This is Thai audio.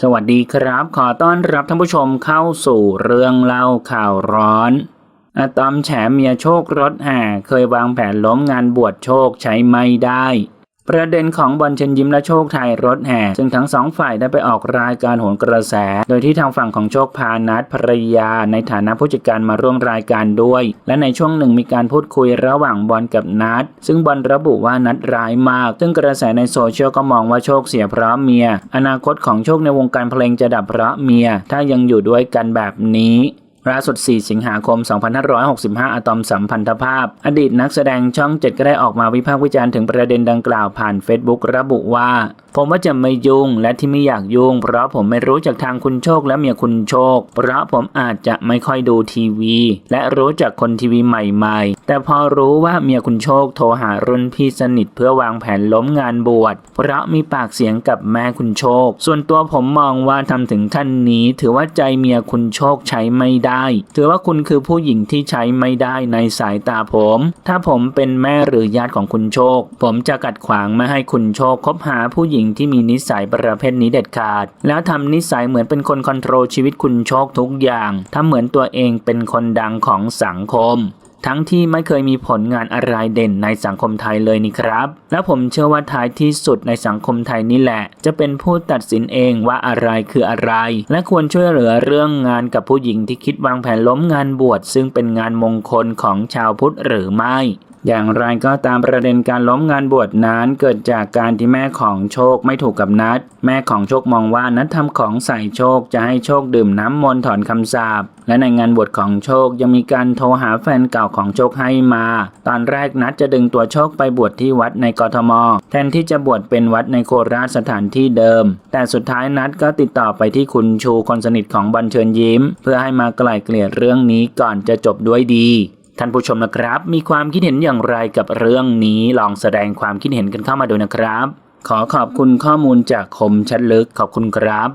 สวัสดีครับ ขอต้อนรับท่านผู้ชมเข้าสู่เรื่องเล่าข่าวร้อนอะตอมแฉเมียโชครถแห่เคยวางแผนล้มงานบวชโชคใช้ไม่ได้ ประเด็นของบอลเชิญยิ้มและโชคไทยรถแห่ซึ่งทั้งสองฝ่ายได้ไปออกรายการโหนกระแส โดยที่ทางฝั่งของโชคพานัดภรรยา ในฐานะผู้จัดการมาร่วมรายการด้วย และในช่วงหนึ่งมีการพูดคุยระหว่างบอลกับนัดซึ่งบอลระบุว่านัดร้ายมาก ซึ่งกระแสในโซเชียลก็มองว่าโชคเสียเพราะเมีย อนาคตของโชคในวงการเพลงจะดับเพราะเมีย ถ้ายังอยู่ด้วยกันแบบนี้ ล่าสุด 4 สิงหาคม 2565 อะตอมสัมพันธภาพ อดีตนักแสดงช่อง 7 ก็ได้ออกมาวิพากษ์วิจารณ์ถึงประเด็นดังกล่าวผ่าน Facebook ระบุว่า ผมว่าจะไม่ยุ่งและที่ไม่อยากยุ่ง เพราะผมไม่รู้จากทางคุณโชคและเมียคุณโชค เพราะผมอาจจะไม่ค่อยดูทีวี และรู้จักคนทีวีใหม่ๆ แต่พอรู้ว่าเมียคุณโชคโทรหารุ่นพี่สนิทเพื่อวางแผนล้มงานบวชเพราะมีปากเสียงกับแม่คุณโชค ส่วนตัวผมมองว่าทำถึงขั้นนี้ ถือว่าใจเมียคุณโชคใช้ไม่ได้ถือว่าคุณคือผู้หญิงที่ใช้ไม่ได้ในสายตาผม ถ้าผมเป็นแม่หรือญาติของคุณโชค ผมจะกัดขวางไม่ให้คุณโชคคบหาผู้หญิงที่มีนิสัยประเภทนี้เด็ดขาด แล้วทำนิสัยเหมือนเป็นคนคอนโทรลชีวิตคุณโชคทุกอย่างทำเหมือนตัวเองเป็นคนดังของสังคม ทั้งที่ไม่เคยมีผลงานอะไรเด่นในสังคมไทยเลยนี่ครับ และผมเชื่อว่าท้ายที่สุดในสังคมไทยนี่แหละ จะเป็นผู้ตัดสินเองว่าอะไรคืออะไร และควรช่วยเหลือเรื่องงานกับผู้หญิงที่คิดวางแผนล้มงานบวชซึ่งเป็นงานมงคลของชาวพุทธหรือไม่ อย่างไรก็ตามประเด็นการล้มงานบวชนั้นเกิดจากการที่แม่ของโชคไม่ถูกกับนัด แม่ของโชคมองว่านัดทำของใส่โชคจะให้โชคดื่มน้ำมนต์ถอนคำสาปและในงานบวชของโชคยังมีการโทรหาแฟนเก่าของโชคให้มา ตอนแรกนัดจะดึงตัวโชคไปบวชที่วัดในกทม แทนที่จะบวชเป็นวัดในโคราชสถานที่เดิม แต่สุดท้ายนัดก็ติดต่อไปที่คุณชูคนสนิทของบันเชิญยิ้ม เพื่อให้มาไกล่เกลี่ยเรื่องนี้ก่อนจะจบด้วยดี ท่านผู้ชมนะครับ มีความคิดเห็นอย่างไรกับเรื่องนี้ลองแสดงความคิดเห็นกันเข้ามาดูนะครับ ขอขอบคุณข้อมูลจากคมชัดลึกขอบคุณครับ